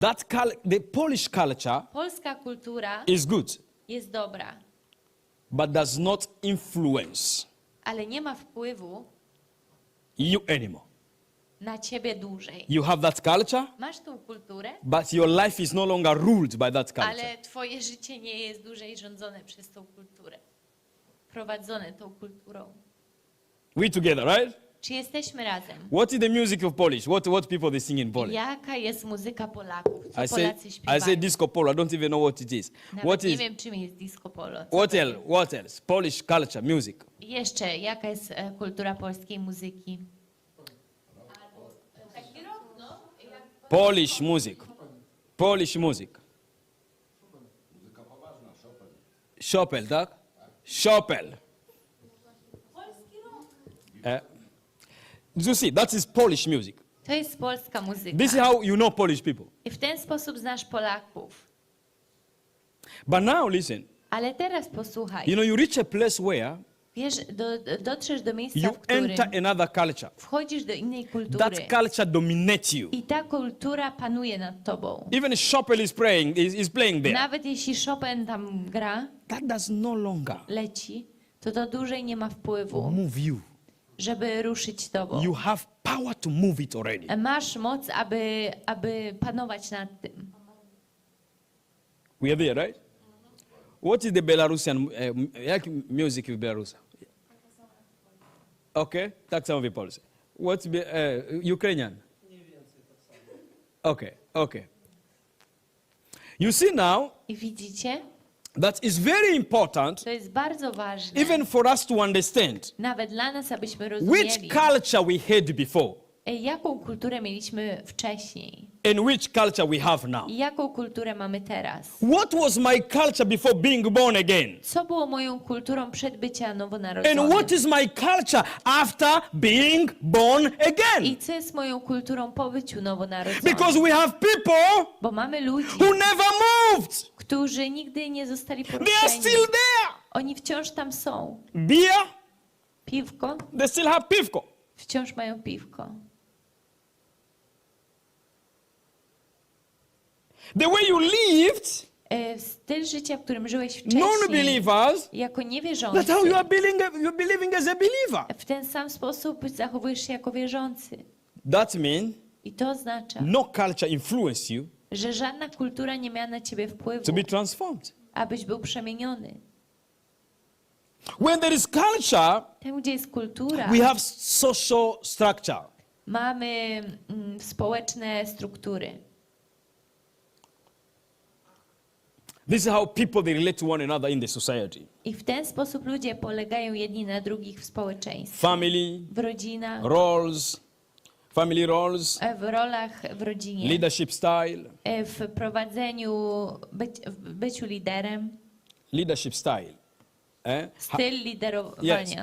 That cul- the Polish culture Polska kultura is good, jest dobra, but does not influence ale nie ma wpływu you anymore. na ciebie dłużej. You have that culture, Masz tą kulturę, but your life is no longer ruled by that culture. ale twoje życie nie jest dłużej rządzone przez tą kulturę. Prowadzone tą kulturą. We together, right? Czy jesteśmy razem? What is the music of Polish? What what people they sing in Polish? Jaka jest muzyka Polaków? Co I say Polacy I śpiewają? say disco polo. I don't even know what it is. Nawet What nie is wiem, czym jest disco polo. Co what to else? jest? What else? Polish culture, music. Jeszcze, jaka jest e, kultura polskiej muzyki? Polish music. Polish music. Chopin, tak? Chopin. Eh. You see, that is Polish music. To jest polska muzyka. This is how you know Polish people. I w ten sposób znasz Polaków. But now, listen. Ale teraz posłuchaj. You know, you reach a place where Wiesz, do, do, dotrzesz do miejsca, you w którym enter another culture. wchodzisz do innej kultury That culture dominates you. i ta kultura panuje nad tobą. Even Chopin is praying, is, is playing there. Nawet jeśli Chopin tam gra, That does no longer leci, to to dłużej nie ma wpływu, move you. Żeby ruszyć tobą. You have power to move it already. Masz moc, aby, aby panować nad tym. We are there, right? What is the Belarusian uh, jak music w Belarus? Okay, tak samo wie Polsce. What's be, uh, Ukrainian? Okay, okay. You see now I widzicie, that is very important to jest bardzo ważne, even for us to understand nawet dla nas, abyśmy which rozumieli, culture we had before e, jaką kulturę mieliśmy wcześniej and which culture we have now. i jaką kulturę mamy teraz. What was my culture before being born again? Co było moją kulturą przed bycia And nowonarodzonym? what is my culture after being born again? I co jest moją kulturą po byciu nowonarodzonym? Because we have people Bo mamy ludzi, who never moved. Którzy nigdy nie zostali They are poruszeni. still there. Oni wciąż tam są. Beer, Piwko, they still have pivko. wciąż mają piwko. The way you lived, E, Styl życia, w którym żyłeś wcześniej, non-believers, jako niewierzący, that's how you are believing, you're believing as a believer. w ten sam sposób zachowujesz się jako wierzący. That means I to oznacza, no culture influence you że żadna kultura nie miała na ciebie wpływu, to be transformed. abyś był przemieniony. When there is culture, Tam, gdzie jest kultura, we have social structure. mamy mm, społeczne struktury. This is how people they relate to one another in the society. I w ten sposób ludzie polegają jedni na drugich w społeczeństwie, Family, w rodzinach, roles, family roles, w rolach w rodzinie, leadership style, w prowadzeniu, być, w byciu liderem, leadership style. Eh? Styl Yes.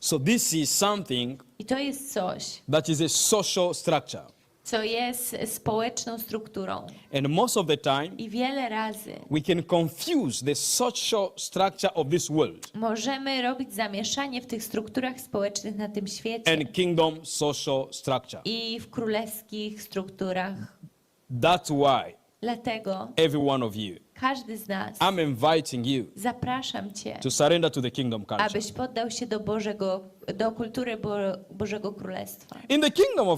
So this is something I to jest coś, that is a social structure. Co jest społeczną strukturą. And most of the time, I wiele razy we can confuse the social structure of this world możemy robić zamieszanie w tych strukturach społecznych na tym świecie and kingdom social structure. i w królewskich strukturach. That's why Dlatego every one of you, każdy z nas I'm inviting you zapraszam Cię, to surrender to the kingdom culture. abyś poddał się do Bożego, do kultury Bo, Bożego Królestwa. In the kingdom of